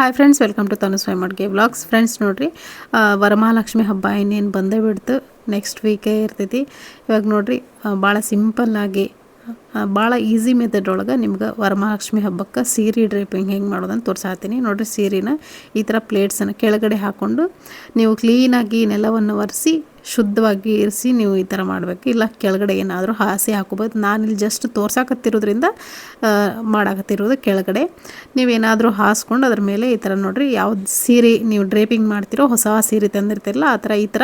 Hi friends welcome to ತನುಸ್ವೈ ಮಡ್ಗೆ vlogs friends ನೋಡಿರಿ ವರಮಹಾಲಕ್ಷ್ಮಿ ಹಬ್ಬ ಇನ್ನೇನು ಬಂದೇ ಬಿಡ್ತು. ನೆಕ್ಸ್ಟ್ ವೀಕೇ ಇರ್ತೈತಿ. ಇವಾಗ ನೋಡಿರಿ ಭಾಳ ಸಿಂಪಲ್ಲಾಗಿ ಭಾಳ ಈಸಿ ಮೆಥಡ್ ಒಳಗೆ ನಿಮ್ಗೆ ವರಮಹಾಲಕ್ಷ್ಮಿ ಹಬ್ಬಕ್ಕೆ ಸೀರೆ ಡ್ರೇಪಿಂಗ್ ಹೆಂಗೆ ಮಾಡೋದಂತ ತೋರಿಸಾತೀನಿ. ನೋಡಿರಿ, ಸೀರೆನ ಈ ಥರ ಪ್ಲೇಟ್ಸನ್ನು ಕೆಳಗಡೆ ಹಾಕ್ಕೊಂಡು ನೀವು ಕ್ಲೀನಾಗಿ ನೆಲವನ್ನು ಒರೆಸಿ ಶುದ್ಧವಾಗಿ ಇರಿಸಿ ನೀವು ಈ ಥರ ಮಾಡಬೇಕು. ಇಲ್ಲ ಕೆಳಗಡೆ ಏನಾದರೂ ಹಾಸಿ ಹಾಕೋಬೋದು. ಇಲ್ಲಿ ಜಸ್ಟ್ ತೋರ್ಸಾಕತ್ತಿರೋದ್ರಿಂದ ಮಾಡಾಕತ್ತಿರೋದು ಕೆಳಗಡೆ. ನೀವೇನಾದರೂ ಹಾಸ್ಕೊಂಡು ಅದ್ರ ಮೇಲೆ ಈ ಥರ ನೋಡಿರಿ, ಯಾವ್ದು ಸೀರೆ ನೀವು ಡ್ರೇಪಿಂಗ್ ಮಾಡ್ತಿರೋ ಹೊಸ ಸೀರೆ ತಂದಿರ್ತಿರಲ್ಲ, ಆ ಥರ ಈ ಥರ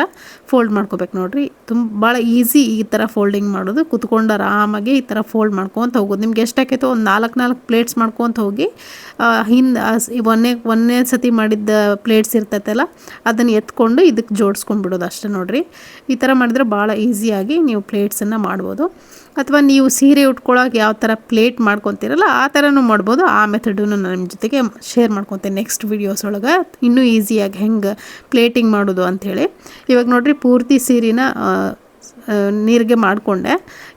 ಫೋಲ್ಡ್ ಮಾಡ್ಕೋಬೇಕು ನೋಡಿರಿ. ತುಂಬ, ಭಾಳ ಈಸಿ ಈ ಥರ ಫೋಲ್ಡಿಂಗ್ ಮಾಡೋದು. ಕುತ್ಕೊಂಡು ಆರಾಮಾಗಿ ಈ ಥರ ಫೋಲ್ಡ್ ಮಾಡ್ಕೊತ ಹೋಗೋದು. ನಿಮ್ಗೆ ಎಷ್ಟಾಕೈತೋ ಒಂದು ನಾಲ್ಕು ನಾಲ್ಕು ಪ್ಲೇಟ್ಸ್ ಮಾಡ್ಕೊತ ಹೋಗಿ ಹಿಂದೆ ಒಂದೇ ಒಂದೇ ಸತಿ ಮಾಡಿದ್ದ ಪ್ಲೇಟ್ಸ್ ಇರ್ತೈತಲ್ಲ, ಅದನ್ನು ಎತ್ಕೊಂಡು ಇದಕ್ಕೆ ಜೋಡಿಸ್ಕೊಂಡ್ಬಿಡೋದು ಅಷ್ಟೇ ನೋಡಿರಿ. ಈ ಥರ ಮಾಡಿದ್ರೆ ಭಾಳ ಈಸಿಯಾಗಿ ನೀವು ಪ್ಲೇಟ್ಸನ್ನು ಮಾಡ್ಬೋದು. ಅಥವಾ ನೀವು ಸೀರೆ ಉಟ್ಕೊಳ್ಳೋಕೆ ಯಾವ ಥರ ಪ್ಲೇಟ್ ಮಾಡ್ಕೊತೀರಲ್ಲ, ಆ ಥರನೂ ಮಾಡ್ಬೋದು. ಆ ಮೆಥಡನ್ನು ನಾನು ನಿಮ್ಮ ಜೊತೆಗೆ ಶೇರ್ ಮಾಡ್ಕೊತೀನಿ ನೆಕ್ಸ್ಟ್ ವೀಡಿಯೋಸ್ ಒಳಗೆ ಇನ್ನೂ ಈಸಿಯಾಗಿ ಹೆಂಗೆ ಪ್ಲೇಟಿಂಗ್ ಮಾಡೋದು ಅಂಥೇಳಿ. ಇವಾಗ ನೋಡಿರಿ ಪೂರ್ತಿ ಸೀರೆನ ನೀರಿಗೆ ಮಾಡಿಕೊಂಡೆ.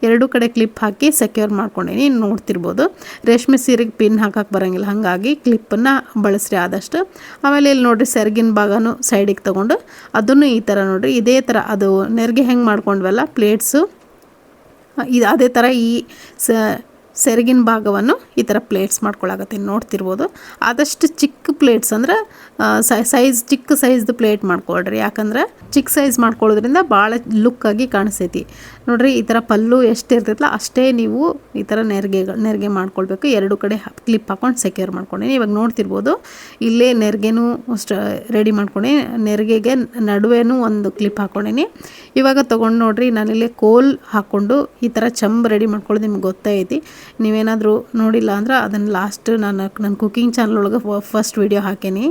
ಎರಡು ಕಡೆ ಕ್ಲಿಪ್ ಹಾಕಿ ಸೆಕ್ಯೂರ್ ಮಾಡ್ಕೊಂಡೀನಿ ನೋಡ್ತಿರ್ಬೋದು. ರೇಷ್ಮೆ ಸೀರೆಗೆ ಪಿನ್ ಹಾಕಕ್ಕೆ ಬರೋಂಗಿಲ್ಲ. ಹಾಗಾಗಿ ಕ್ಲಿಪ್ಪನ್ನು ಬಳಸ್ರಿ ಆದಷ್ಟು. ಆಮೇಲೆ ಇಲ್ಲಿ ನೋಡಿರಿ ಸೆರಗಿನ ಭಾಗನೂ ಸೈಡಿಗೆ ತೊಗೊಂಡು ಅದನ್ನು ಈ ಥರ ನೋಡಿರಿ. ಇದೇ ಥರ ಅದು ನೆರಿಗೆ ಹೆಂಗೆ ಮಾಡ್ಕೊಂಡ್ವಲ್ಲ ಪ್ಲೇಟ್ಸು ಇದು ಅದೇ ಥರ ಈ ಸ ಸೆರಗಿನ ಭಾಗವನ್ನು ಈ ಥರ ಪ್ಲೇಟ್ಸ್ ಮಾಡ್ಕೊಳ್ಳಾಗತ್ತೆ ನೋಡ್ತಿರ್ಬೋದು. ಆದಷ್ಟು ಚಿಕ್ಕ ಪ್ಲೇಟ್ಸ್ ಅಂದ್ರೆ ಸೈಜ್ ಚಿಕ್ಕ ಸೈಜ್ದು ಪ್ಲೇಟ್ ಮಾಡ್ಕೊಳ್ರಿ. ಯಾಕಂದ್ರೆ, ಚಿಕ್ಕ ಸೈಜ್ ಮಾಡ್ಕೊಳ್ಳೋದ್ರಿಂದ ಭಾಳ ಲುಕ್ಕಾಗಿ ಕಾಣಿಸ್ತೈತಿ. ನೋಡಿರಿ, ಈ ಥರ ಪಲ್ಲು ಎಷ್ಟು ಇರ್ತೈತಲ್ಲ ಅಷ್ಟೇ ನೀವು ಈ ಥರ ನೆರಿಗೆ ನೆರಿಗೆ ಮಾಡ್ಕೊಳ್ಬೇಕು. ಎರಡು ಕಡೆ ಕ್ಲಿಪ್ ಹಾಕೊಂಡು ಸೆಕ್ಯೂರ್ ಮಾಡ್ಕೊಂಡೀನಿ ಇವಾಗ ನೋಡ್ತಿರ್ಬೋದು, ಇಲ್ಲೇ ನೆರಿಗೆನೂ ಅಷ್ಟು ರೆಡಿ ಮಾಡ್ಕೊಂಡೆ. ನೆರಿಗೆಗೆ ನಡುವೆನೂ ಒಂದು ಕ್ಲಿಪ್ ಹಾಕ್ಕೊಂಡೇನಿ ಇವಾಗ ತೊಗೊಂಡು ನೋಡಿರಿ, ನಾನಿಲ್ಲಿ ಕೋಲ್ ಹಾಕ್ಕೊಂಡು ಈ ಥರ ಚಂಬ್ ರೆಡಿ ಮಾಡ್ಕೊಳ್ಳೋದು ನಿಮ್ಗೆ ಗೊತ್ತೈತಿ. ನೀವೇನಾದರೂ ನೋಡಿಲ್ಲ ಅಂದ್ರೆ ಅದನ್ನು ಲಾಸ್ಟ್ ನಾನು ನನ್ನ ಕುಕ್ಕಿಂಗ್ ಚಾನಲ್ ಒಳಗೆ ಫಸ್ಟ್ ವೀಡಿಯೋ ಹಾಕೇನಿ.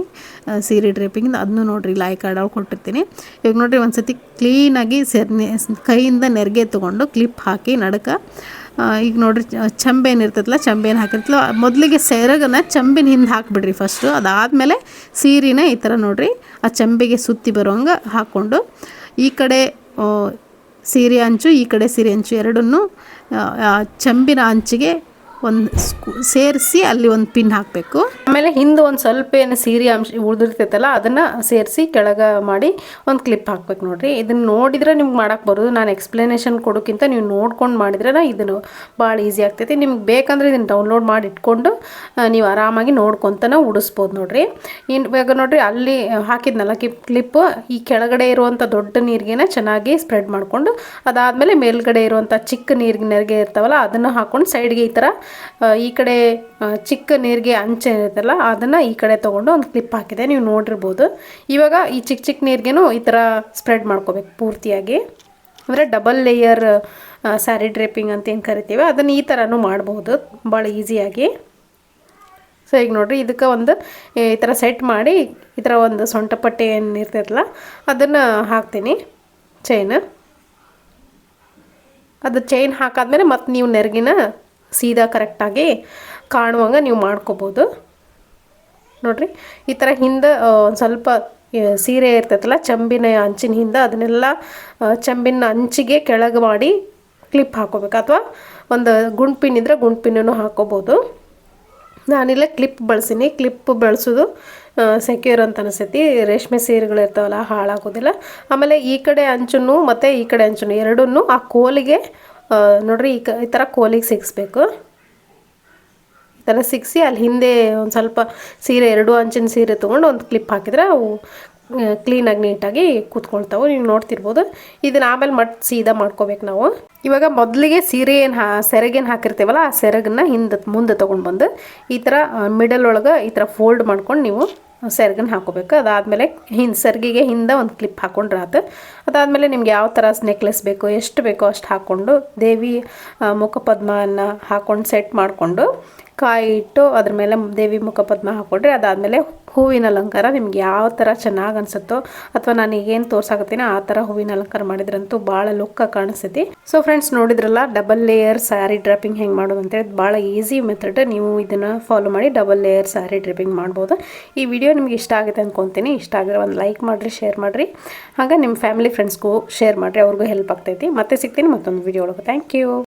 ಸೀರೆ ಡ್ರೇಪಿಂಗ್ ಅದನ್ನು ನೋಡಿರಿ ಲೈಕ್ ಕಾರ್ಡ್ ಕೊಟ್ಟಿರ್ತೀನಿ. ಇವಾಗ ನೋಡಿರಿ ಒಂದು ಸತಿ ಕ್ಲೀನಾಗಿ ಸೆರ್ ಕೈಯಿಂದ ನೆರಿಗೆ ತೊಗೊಂಡು ಕ್ಲಿಪ್ ಹಾಕಿ ನಡಕ. ಈಗ ನೋಡ್ರಿ ಚಂಬೇನು ಇರ್ತೈತಲ್ಲ ಚಂಬೇನ ಹಾಕಿರ್ತಲ್ಲ ಮೊದಲಿಗೆ ಸೆರಗನ್ನ ಚಂಬಿನ ಹಿಂದೆ ಹಾಕಿಬಿಡ್ರಿ ಫಸ್ಟು ಅದಾದಮೇಲೆ ಸೀರೆನ ಈ ಥರ ನೋಡಿರಿ, ಆ ಚಂಬಿಗೆ ಸುತ್ತಿ ಬರೋಂಗೆ ಹಾಕ್ಕೊಂಡು ಈ ಕಡೆ ಸೀರೆ ಅಂಚು ಈ ಕಡೆ ಸೀರೆ ಅಂಚು ಎರಡನ್ನೂ ಚಂಬಿನ ಅಂಚಿಗೆ ಒಂದು ಸೇರಿಸಿ ಅಲ್ಲಿ ಒಂದು ಪಿನ್ ಹಾಕಬೇಕು. ಆಮೇಲೆ ಹಿಂದೆ ಒಂದು ಸ್ವಲ್ಪ ಏನು ಸೀರೆ ಅಂಶ ಉಳಿದಿರ್ತೈತಲ್ಲ, ಅದನ್ನು ಸೇರಿಸಿ ಕೆಳಗೆ ಮಾಡಿ ಒಂದು ಕ್ಲಿಪ್ ಹಾಕ್ಬೇಕು ನೋಡಿರಿ. ಇದನ್ನು ನೋಡಿದ್ರೆ ನಿಮ್ಗೆ ಮಾಡೋಕ್ಕೆ ಬರೋದು. ನಾನು ಎಕ್ಸ್ಪ್ಲನೇಷನ್ ಕೊಡೋಕ್ಕಿಂತ ನೀವು ನೋಡ್ಕೊಂಡು ಮಾಡಿದ್ರೆ ಇದನ್ನು ಭಾಳ ಈಸಿ ಆಗ್ತೈತಿ. ನಿಮ್ಗೆ ಬೇಕಂದ್ರೆ ಇದನ್ನು ಡೌನ್ಲೋಡ್ ಮಾಡಿ ಇಟ್ಕೊಂಡು ನೀವು ಆರಾಮಾಗಿ ನೋಡ್ಕೊತನ ಉಡಿಸ್ಬೋದು ನೋಡಿರಿ. ಇನ್ನು ಇವಾಗ ನೋಡಿರಿ ಅಲ್ಲಿ ಹಾಕಿದ್ನಲ್ಲ ಕಿಪ್ ಕ್ಲಿಪ್ಪು ಈ ಕೆಳಗಡೆ ಇರುವಂಥ ದೊಡ್ಡ ನೀರಿಗೆನ ಚೆನ್ನಾಗಿ ಸ್ಪ್ರೆಡ್ ಮಾಡಿಕೊಂಡು, ಅದಾದಮೇಲೆ ಮೇಲ್ಗಡೆ ಇರುವಂಥ ಚಿಕ್ಕ ನೀರಿಗೆ ನೆರಿಗೆ ಇರ್ತಾವಲ್ಲ, ಅದನ್ನು ಹಾಕ್ಕೊಂಡು ಸೈಡ್ಗೆ ಈ ಥರ ಈ ಕಡೆ ಚಿಕ್ಕ ನೀರಿಗೆ ಅಂಚೆ ಇರುತ್ತಲ್ಲ, ಅದನ್ನು ಈ ಕಡೆ ತೊಗೊಂಡು ಒಂದು ಕ್ಲಿಪ್ ಹಾಕಿದೆ. ನೀವು ನೋಡಿರ್ಬೋದು. ಇವಾಗ ಈ ಚಿಕ್ಕ ಚಿಕ್ಕ ನೀರಿಗೆನೂ ಈ ಥರ ಸ್ಪ್ರೆಡ್ ಮಾಡ್ಕೋಬೇಕು ಪೂರ್ತಿಯಾಗಿ. ಅಂದರೆ ಡಬಲ್ ಲೇಯರ್ ಸ್ಯಾರಿ ಡ್ರೇಪಿಂಗ್ ಅಂತ ಏನು ಕರಿತೀವಿ ಅದನ್ನು ಈ ಥರನೂ ಮಾಡ್ಬೋದು, ಭಾಳ ಈಸಿಯಾಗಿ. ಸೊ, ಈಗ ನೋಡಿರಿ, ಇದಕ್ಕೆ ಒಂದು, ಈ ಥರ ಸೆಟ್ ಮಾಡಿ, ಈ ಥರ ಒಂದು ಸೊಂಟ ಪಟ್ಟೆ ಏನು ಇರ್ತೈತಲ್ಲ ಅದನ್ನು ಹಾಕ್ತೀನಿ ಚೈನ್ ಅದು ಚೈನ್ ಹಾಕಾದ್ಮೇಲೆ ಮತ್ತು ನೀವು ನೆರಗಿನ ಸೀದಾ ಕರೆಕ್ಟಾಗಿ ಕಾಣುವಂಗೆ ನೀವು ಮಾಡ್ಕೋಬೋದು. ನೋಡಿರಿ, ಈ ಥರ ಹಿಂದೆ ಒಂದು ಸ್ವಲ್ಪ ಸೀರೆ ಇರ್ತೈತಲ್ಲ, ಚಂಬಿನ ಅಂಚಿನ ಹಿಂದೆ ಅದನ್ನೆಲ್ಲ ಚಂಬಿನ ಅಂಚಿಗೆ ಕೆಳಗೆ ಮಾಡಿ ಕ್ಲಿಪ್ ಹಾಕೋಬೇಕು. ಅಥವಾ ಒಂದು ಗುಂಡ್ಪಿನ್ ಇದ್ದರೆ ಗುಂಡ್ಪಿನ್ನೂ ಹಾಕೋಬೋದು. ನಾನಿಲ್ಲ ಕ್ಲಿಪ್ ಬಳಸೀನಿ. ಕ್ಲಿಪ್ ಬಳಸೋದು ಸೆಕ್ಯೂರ್ ಅಂತ ಅನಿಸ್ತೈತಿ ರೇಷ್ಮೆ ಸೀರೆಗಳು ಇರ್ತಾವಲ್ಲ, ಹಾಳಾಗೋದಿಲ್ಲ. ಆಮೇಲೆ ಈ ಕಡೆ ಅಂಚನ್ನು ಮತ್ತು ಈ ಕಡೆ ಅಂಚನ್ನು ಎರಡನ್ನೂ ಆ ಕೋಲಿಗೆ ನೋಡ್ರಿ ಈ ಕ ಈ ಥರ ಕೋಲಿಗೆ ಸಿಗಿಸ್ಬೇಕು. ಈ ಥರ ಸಿಗಿಸಿ ಅಲ್ಲಿ ಹಿಂದೆ ಒಂದು ಸ್ವಲ್ಪ ಸೀರೆ, ಎರಡು ಅಂಚಿನ ಸೀರೆ ತೊಗೊಂಡು ಒಂದು ಕ್ಲಿಪ್ ಹಾಕಿದ್ರೆ ಅವು ಕ್ಲೀನಾಗಿ ನೀಟಾಗಿ ಕೂತ್ಕೊಳ್ತಾವೆ. ನೀವು ನೋಡ್ತಿರ್ಬೋದು. ಇದನ್ನ ಆಮೇಲೆ ಮಟ್ ಸೀದಾ ಮಾಡ್ಕೋಬೇಕು ನಾವು. ಇವಾಗ ಮೊದಲಿಗೆ ಸೀರೆ ಏನು ಹಾ, ಸೆರಗೇನು ಹಾಕಿರ್ತೀವಲ್ಲ, ಆ ಸೆರಗನ್ನ ಹಿಂದೆ ಮುಂದೆ ತೊಗೊಂಡು ಬಂದು ಈ ಥರ ಮಿಡಲ್ ಒಳಗೆ ಈ ಥರ ಫೋಲ್ಡ್ ಮಾಡ್ಕೊಂಡು ನೀವು ಸೆರಗನ್ನ ಹಾಕೋಬೇಕು. ಅದಾದಮೇಲೆ ಹಿಂದೆ ಸೆರ್ಗಿಗೆ ಹಿಂದೆ ಒಂದು ಕ್ಲಿಪ್ ಹಾಕ್ಕೊಂಡ್ರೆ ಆತು. ಅದಾದಮೇಲೆ ನಿಮ್ಗೆ ಯಾವ ಥರ ನೆಕ್ಲೆಸ್ ಬೇಕು, ಎಷ್ಟು ಬೇಕೋ ಅಷ್ಟು ಹಾಕ್ಕೊಂಡು ದೇವಿ ಮುಖಪದ್ಮವನ್ನು ಹಾಕ್ಕೊಂಡು ಸೆಟ್ ಮಾಡಿಕೊಂಡು ಕಾಯಿ ಇಟ್ಟು ಅದ್ರ ಮೇಲೆ ದೇವಿ ಮುಖಪದ್ಮ ಹಾಕ್ಕೊಂಡ್ರೆ ಅದಾದಮೇಲೆ ಹೂವಿನ ಅಲಂಕಾರ ನಿಮ್ಗೆ ಯಾವ ಥರ ಚೆನ್ನಾಗಿ ಅನಿಸುತ್ತೋ ಅಥವಾ ನಾನು ಈಗೇನು ತೋರ್ಸಾಕತ್ತೀನಿ, ಆ ಥರ ಹೂವಿನ ಅಲಂಕಾರ ಮಾಡಿದ್ರಂತೂ ಭಾಳ ಲುಕ್ಕ ಕಾಣಿಸ್ತೈತಿ ಸೊ ಫ್ರೆಂಡ್ಸ್ ನೋಡಿದ್ರಲ್ಲ ಡಬಲ್ ಲೇಯರ್ ಸ್ಯಾರಿ ಡ್ರಾಪಿಂಗ್ ಹೆಂಗೆ ಮಾಡೋದು ಅಂತೇಳಿ ಭಾಳ ಈಸಿ ಮೆಥಡ್ ನೀವು ಇದನ್ನು ಫಾಲೋ ಮಾಡಿ ಡಬಲ್ ಲೇಯರ್ ಸ್ಯಾರಿ ಡ್ರಾಪಿಂಗ್ ಮಾಡ್ಬೋದು. ಈ ವಿಡಿಯೋ ನಿಮ್ಗೆ ಇಷ್ಟ ಆಗುತ್ತೆ ಅಂದ್ಕೊತೀನಿ ಇಷ್ಟ ಆಗಿರೋ ಒಂದು ಲೈಕ್ ಮಾಡಿರಿ ಶೇರ್ ಮಾಡಿರಿ. ಹಾಗೆ ನಿಮ್ಮ ಫ್ಯಾಮಿಲಿ ಫ್ರೆಂಡ್ಸ್ಗೂ ಶೇರ್ ಮಾಡಿರಿ, ಅವ್ರಿಗೂ ಹೆಲ್ಪ್ ಆಗ್ತೈತಿ. ಮತ್ತೆ ಸಿಗ್ತೀನಿ ಮತ್ತೊಂದು ವಿಡಿಯೋ ಒಳಗೆ. Thank you